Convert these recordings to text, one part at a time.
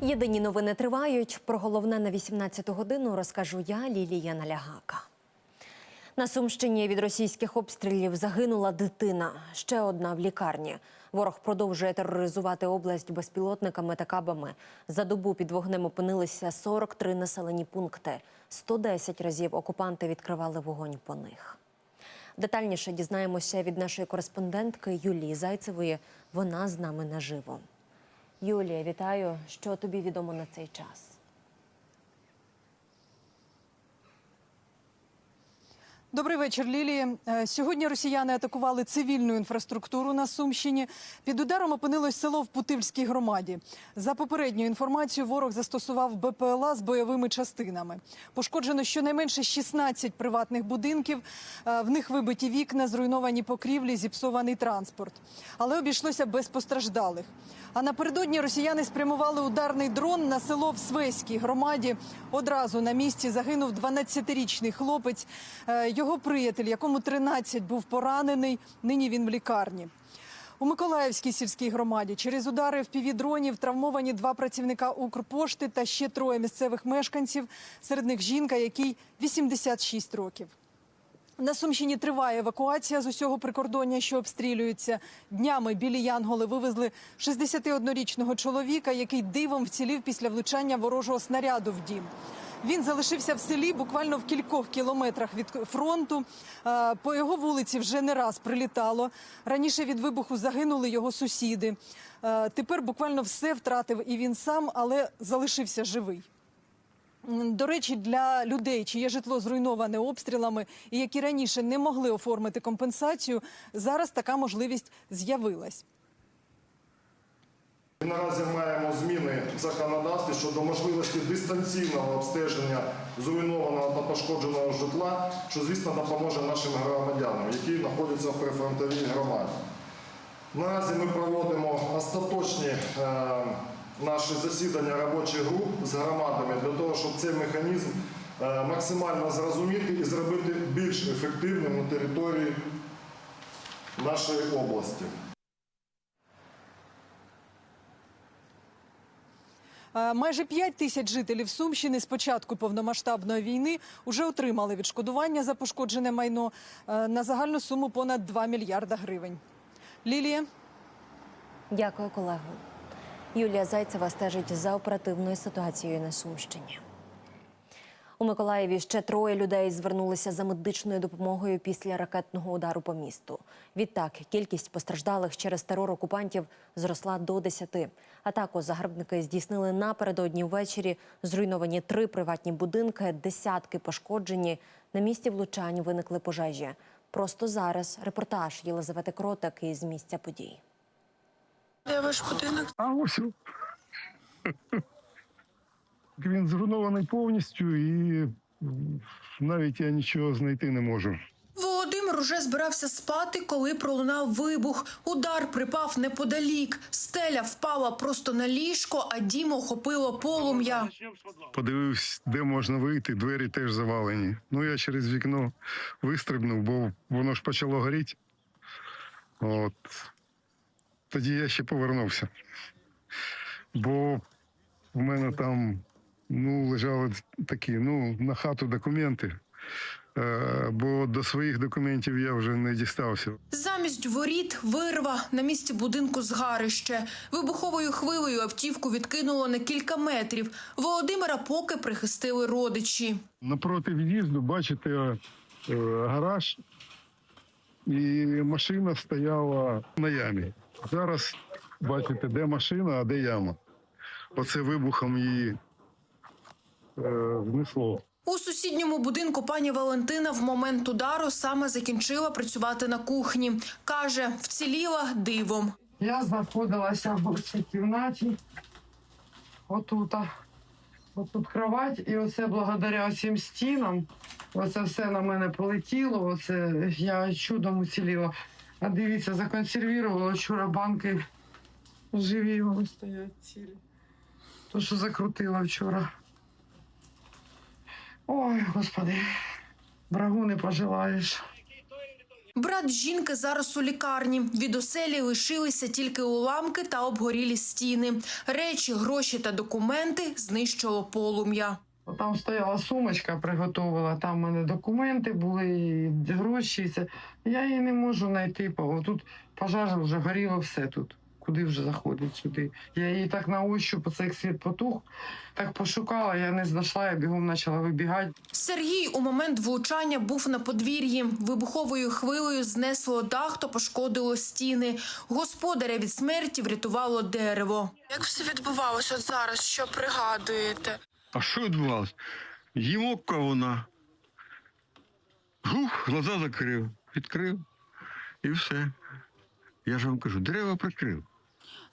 Єдині новини тривають. Про головне на 18 годину розкажу я, Лілія Налягака. На Сумщині від російських обстрілів загинула дитина. Ще одна в лікарні. Ворог продовжує тероризувати область безпілотниками та кабами. За добу під вогнем опинилися 43 населені пункти. 110 разів окупанти відкривали вогонь по них. Детальніше дізнаємося від нашої кореспондентки Юлії Зайцевої. Вона з нами наживо. Юлія, вітаю. Що тобі відомо на цей час? Добрий вечір, Лілії. Е, Сьогодні росіяни атакували цивільну інфраструктуру на Сумщині. Під ударом опинилось село в Путильській громаді. За попередньою інформацією, ворог застосував БПЛА з бойовими частинами. Пошкоджено щонайменше 16 приватних будинків. Е, В них вибиті вікна, зруйновані покрівлі, зіпсований транспорт. Але обійшлося без постраждалих. А напередодні росіяни спрямували ударний дрон на село в Свеській громаді. Одразу на місці загинув 12-річний хлопець. Е, Його приятель, якому 13, був поранений. Нині він в лікарні. У Миколаївській сільській громаді через удари в дронів травмовані два працівника Укрпошти та ще троє місцевих мешканців. Серед них жінка, якій 86 років. На Сумщині триває евакуація з усього прикордоння, що обстрілюється. Днями білі Янголи вивезли 61-річного чоловіка, який дивом вцілів після влучання ворожого снаряду в дім. Він залишився в селі буквально в кількох кілометрах від фронту. Е, По його вулиці вже не раз прилітало. Раніше від вибуху загинули його сусіди. Е, Тепер буквально все втратив і він сам, але залишився живий. До речі, для людей, чиє житло зруйноване обстрілами і які раніше не могли оформити компенсацію, зараз така можливість з'явилась. Наразі маємо зміни в законодавстві щодо можливості дистанційного обстеження зруйнованого та пошкодженого житла, що, звісно, допоможе нашим громадянам, які знаходяться в прифронтовій громаді. Наразі ми проводимо остаточні е, наші засідання робочих груп з громадами для того, щоб цей механізм е, максимально зрозуміти і зробити більш ефективним на території нашої області. Майже 5 тисяч жителів Сумщини з початку повномасштабної війни вже отримали відшкодування за пошкоджене майно е, на загальну суму понад 2 мільярда гривень. Лілія. Дякую, колего. Юлія Зайцева стежить за оперативною ситуацією на Сумщині. У Миколаєві ще троє людей звернулися за медичною допомогою після ракетного удару по місту. Відтак кількість постраждалих через терор окупантів зросла до 10. Атаку загарбники здійснили напередодні ввечері. Зруйновані три приватні будинки, десятки пошкоджені. На місці влучань виникли пожежі. Просто зараз репортаж Єлизавети Кротак із місця подій. Де ваш будинок? А ось. Він зруйнований повністю і навіть я нічого знайти не можу. Володимир уже збирався спати, коли пролунав вибух. Удар припав неподалік. Стеля впала просто на ліжко, а дім охопило полум'я. Подивився, де можна вийти, двері теж завалені. Ну я через вікно вистрибнув, бо воно ж почало горіти. От. Тоді я ще повернувся. Бо в мене там ну, лежали такі, ну, на хату документи. Е, бо до своїх документів я вже не дістався. Замість воріт вирва на місці будинку згарище. Вибуховою хвилею автівку відкинуло на кілька метрів. Володимира поки прихистили родичі. Напроти в'їзду бачите е, гараж, і машина стояла на ямі. Зараз бачите, де машина, а де яма. Оце вибухом її знесло. У сусідньому будинку пані Валентина в момент удару саме закінчила працювати на кухні. Каже, вціліла дивом. Я знаходилася в цій кімнаті. Отут. Отут кровать, і оце благодаря цим стінам. Оце все на мене полетіло. Оце я чудом уціліла. А дивіться, законсервувала вчора банки. Живі вони стоять цілі. То, що закрутила вчора. Ой, господи, врагу не пожелаєш. Брат жінки зараз у лікарні. Від оселі лишилися тільки уламки та обгорілі стіни. Речі, гроші та документи знищило полум'я. Там стояла сумочка, приготувала, там в мене документи були, і гроші. Я її не можу знайти. Тут пожар вже горіло все тут. Куди вже заходить сюди? Я її так на ощупь, оце як світ потух, так пошукала, я не знайшла, я бігом почала вибігати. Сергій у момент влучання був на подвір'ї. Вибуховою хвилею знесло дах та пошкодило стіни. Господаря від смерті врятувало дерево. Як все відбувалося от зараз? Що пригадуєте? А що відбувалося? Їмовка вона. Гух, глаза закрив, відкрив і все. Я ж вам кажу, дерева прикрив.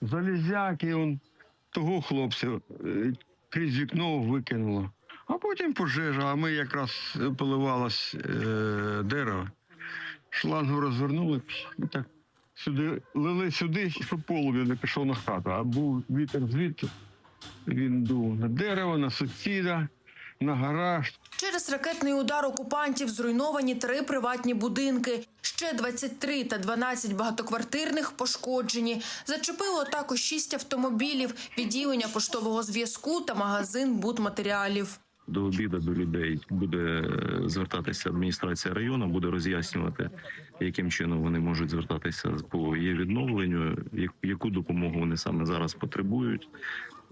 Залізяки он того хлопця е, крізь вікно викинуло. А потім пожежа, а ми якраз поливалось е, дерево. Шлангу розвернули і так сюди, лили сюди, щоб полум'я не пішов на хату. А був вітер звідки. Він дув на дерево, на сусіда, на гараж. Через ракетний удар окупантів зруйновані три приватні будинки. Ще 23 та 12 багатоквартирних пошкоджені. Зачепило також 6 автомобілів, відділення поштового зв'язку та магазин будматеріалів. До обіду до людей буде е, звертатися адміністрація району, буде роз'яснювати, яким чином вони можуть звертатися по є відновленню, як- яку допомогу вони саме зараз потребують.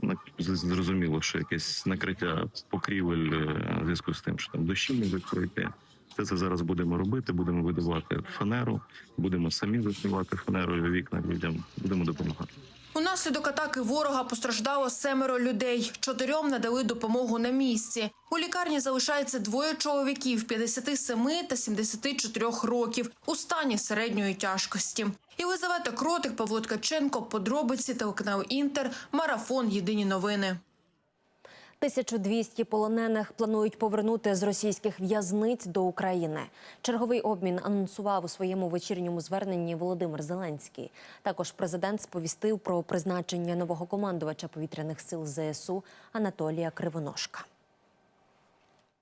На- Зрозуміло, що якесь накриття покрівель е, в зв'язку з тим, що там дощі можуть пройти. Все це зараз будемо робити. Будемо видавати фанеру, будемо самі закривати фанерою вікна людям. Будемо допомагати. Унаслідок атаки ворога постраждало семеро людей. Чотирьом надали допомогу на місці. У лікарні залишається двоє чоловіків 57 та 74 років у стані середньої тяжкості. Єлизавета Кротик, Павло Ткаченко, подробиці телеканал Інтер, марафон. Єдині новини. 1200 полонених планують повернути з російських в'язниць до України. Черговий обмін анонсував у своєму вечірньому зверненні Володимир Зеленський. Також президент сповістив про призначення нового командувача повітряних сил ЗСУ Анатолія Кривоножка.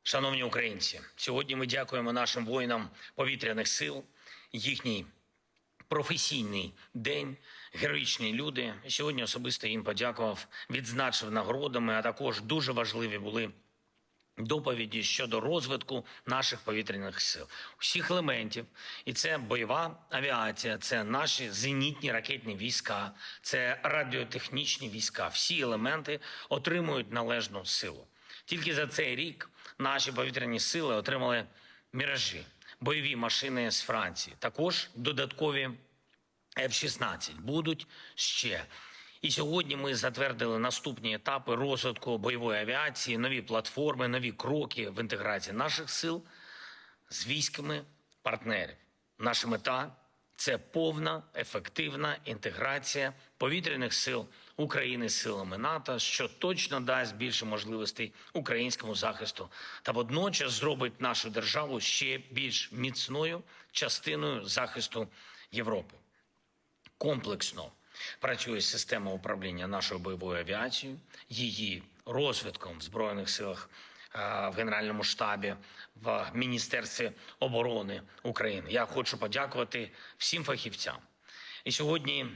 Шановні українці, сьогодні ми дякуємо нашим воїнам повітряних сил, їхній професійний день, героїчні люди. Сьогодні особисто їм подякував, відзначив нагородами, а також дуже важливі були доповіді щодо розвитку наших повітряних сил, усіх елементів. І це бойова авіація, це наші зенітні ракетні війська, це радіотехнічні війська. Всі елементи отримують належну силу. Тільки за цей рік наші повітряні сили отримали міражі, бойові машини з Франції, також додаткові F-16 будуть ще. І сьогодні ми затвердили наступні етапи розвитку бойової авіації, нові платформи, нові кроки в інтеграції наших сил з військами партнерів. Наша мета це повна ефективна інтеграція повітряних сил України з силами НАТО, що точно дасть більше можливостей українському захисту та водночас зробить нашу державу ще більш міцною частиною захисту Європи комплексно працює система управління нашою бойовою авіацією, її розвитком в збройних силах. е, В Генеральному штабі в Міністерстві оборони України я хочу подякувати всім фахівцям. І сьогодні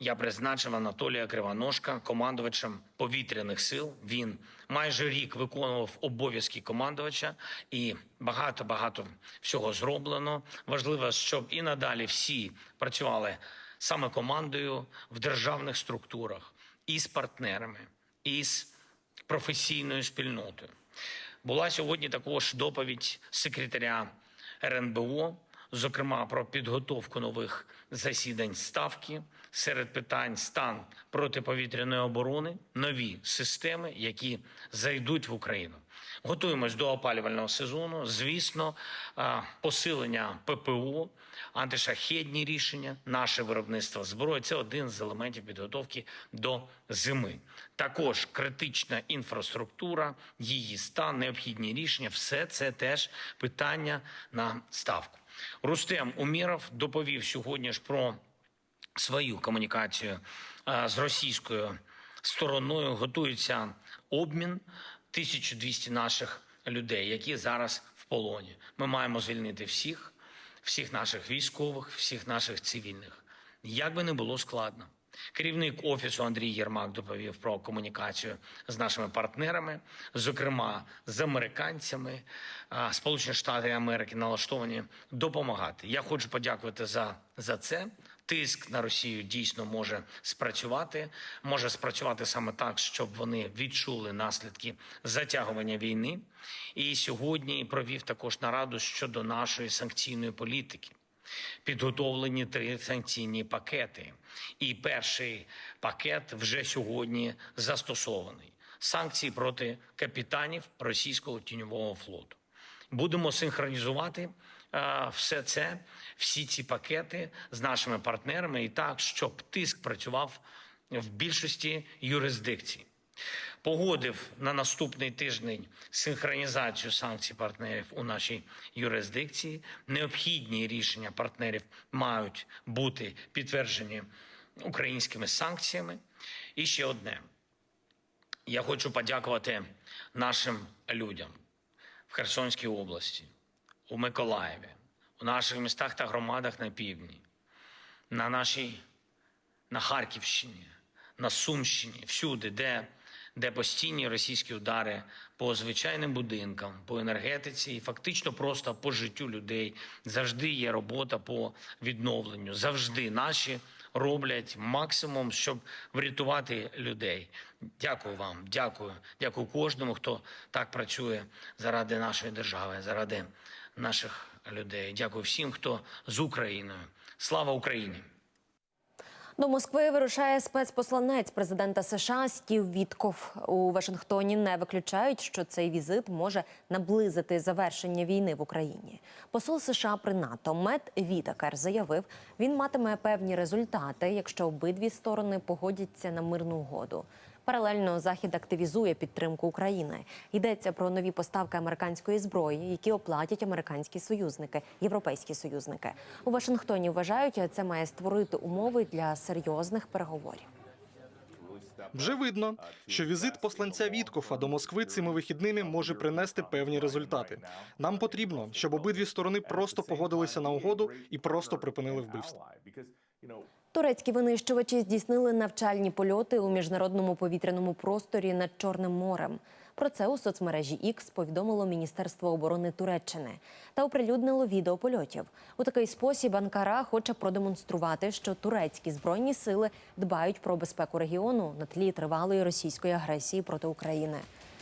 я призначив Анатолія Кривоножка командувачем повітряних сил. Він майже рік виконував обов'язки командувача, і багато багато всього зроблено. Важливо, щоб і надалі всі працювали саме командою в державних структурах і з партнерами, і з професійною спільнотою. Була сьогодні також доповідь секретаря РНБО, зокрема про підготовку нових засідань ставки серед питань стан протиповітряної оборони, нові системи, які зайдуть в Україну. Готуємось до опалювального сезону. Звісно, посилення ППО, антишахедні рішення, наше виробництво зброї це один з елементів підготовки до зими. Також критична інфраструктура, її стан, необхідні рішення все це теж питання на ставку. Рустем Уміров доповів сьогодні ж про свою комунікацію з російською стороною. Готується обмін 1200 наших людей, які зараз в полоні. Ми маємо звільнити всіх. всіх наших військових, всіх наших цивільних. Як би не було складно. Керівник офісу Андрій Єрмак доповів про комунікацію з нашими партнерами, зокрема з американцями. Сполучені Штати Америки налаштовані допомагати. Я хочу подякувати за, за це. Тиск на Росію дійсно може спрацювати, може спрацювати саме так, щоб вони відчули наслідки затягування війни. І сьогодні провів також нараду щодо нашої санкційної політики. Підготовлені три санкційні пакети, і перший пакет вже сьогодні застосований. Санкції проти капітанів російського тіньового флоту. Будемо синхронізувати все це, всі ці пакети з нашими партнерами, і так, щоб тиск працював в більшості юрисдикцій. Погодив на наступний тиждень синхронізацію санкцій партнерів у нашій юрисдикції. Необхідні рішення партнерів мають бути підтверджені українськими санкціями. І ще одне. Я хочу подякувати нашим людям в Херсонській області, у Миколаєві, у наших містах та громадах на півдні, на нашій на Харківщині, на Сумщині, всюди, де, де постійні російські удари по звичайним будинкам, по енергетиці і фактично просто по життю людей. Завжди є робота по відновленню. Завжди наші роблять максимум, щоб врятувати людей. Дякую вам, дякую, дякую кожному, хто так працює заради нашої держави, заради наших людей. Дякую всім, хто з Україною. Слава Україні! До Москви вирушає спецпосланець президента США Стів Вітков. У Вашингтоні не виключають, що цей візит може наблизити завершення війни в Україні. Посол США при НАТО Мет Вітакер заявив, він матиме певні результати, якщо обидві сторони погодяться на мирну угоду. Паралельно захід активізує підтримку України. Йдеться про нові поставки американської зброї, які оплатять американські союзники, європейські союзники. У Вашингтоні вважають, це має створити умови для серйозних переговорів. Вже видно, що візит посланця Віткофа до Москви цими вихідними може принести певні результати. Нам потрібно, щоб обидві сторони просто погодилися на угоду і просто припинили вбивство. Турецькі винищувачі здійснили навчальні польоти у міжнародному повітряному просторі над Чорним морем. Про це у соцмережі X повідомило Міністерство оборони Туреччини та оприлюднило відео польотів. У такий спосіб Анкара хоче продемонструвати, що турецькі збройні сили дбають про безпеку регіону на тлі тривалої російської агресії проти України.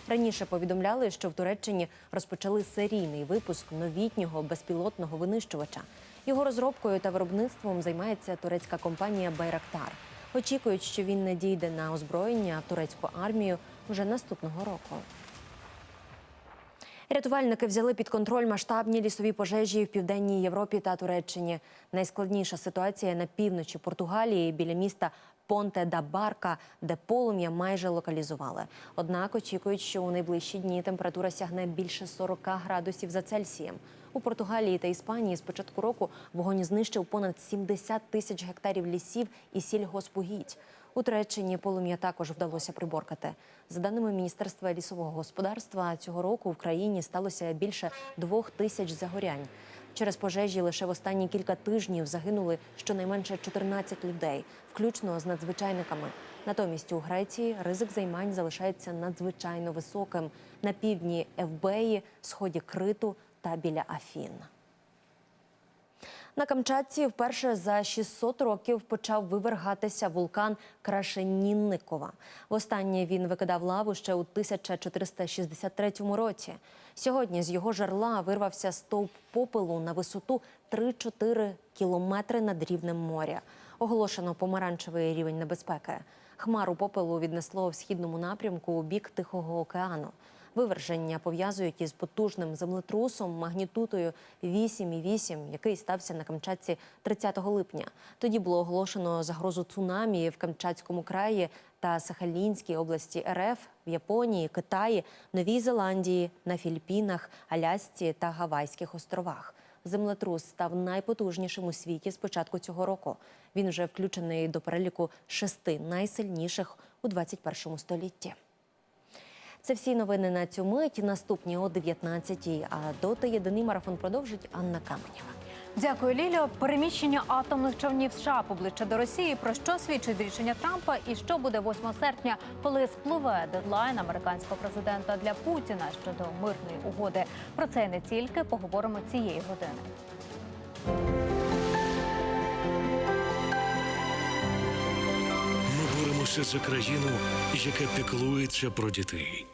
Раніше повідомляли, що в Туреччині розпочали серійний випуск новітнього безпілотного винищувача. Його розробкою та виробництвом займається турецька компанія Байрактар. Очікують, що він надійде на озброєння в турецьку армію вже наступного року. Рятувальники взяли під контроль масштабні лісові пожежі в південній Європі та Туреччині. Найскладніша ситуація на півночі Португалії біля міста Понте да Барка, де полум'я майже локалізували. Однак очікують, що у найближчі дні температура сягне більше 40 градусів за Цельсієм. У Португалії та Іспанії з початку року вогонь знищив понад 70 тисяч гектарів лісів і сільгоспугідь. У Туреччині полум'я також вдалося приборкати. За даними Міністерства лісового господарства, цього року в країні сталося більше двох тисяч загорянь. Через пожежі лише в останні кілька тижнів загинули щонайменше 14 людей, включно з надзвичайниками. Натомість у Греції ризик займань залишається надзвичайно високим на півдні Евбеї, сході Криту та біля Афін. На Камчатці вперше за 600 років почав вивергатися вулкан Крашенінникова. Востаннє він викидав лаву ще у 1463 році. Сьогодні з його жерла вирвався стовп попелу на висоту 3-4 кілометри над рівнем моря. Оголошено помаранчевий рівень небезпеки. Хмару попелу віднесло в східному напрямку у бік Тихого океану. Виверження пов'язують із потужним землетрусом магнітудою 8,8, який стався на Камчатці 30 липня. Тоді було оголошено загрозу цунамі в Камчатському краї та Сахалінській області РФ, в Японії, Китаї, Новій Зеландії, на Філіппінах, Алясці та Гавайських островах. Землетрус став найпотужнішим у світі з початку цього року. Він вже включений до переліку шести найсильніших у 21 столітті. Це всі новини на цю мить. Наступні о 19-й. А доти єдиний марафон продовжить Анна Каменєва. Дякую, Ліліо. Переміщення атомних човнів США поближче до Росії. Про що свідчить рішення Трампа і що буде 8 серпня, коли спливе дедлайн американського президента для Путіна щодо мирної угоди. Про це і не тільки поговоримо цієї години. Ми боремося за країну, яка піклується про дітей.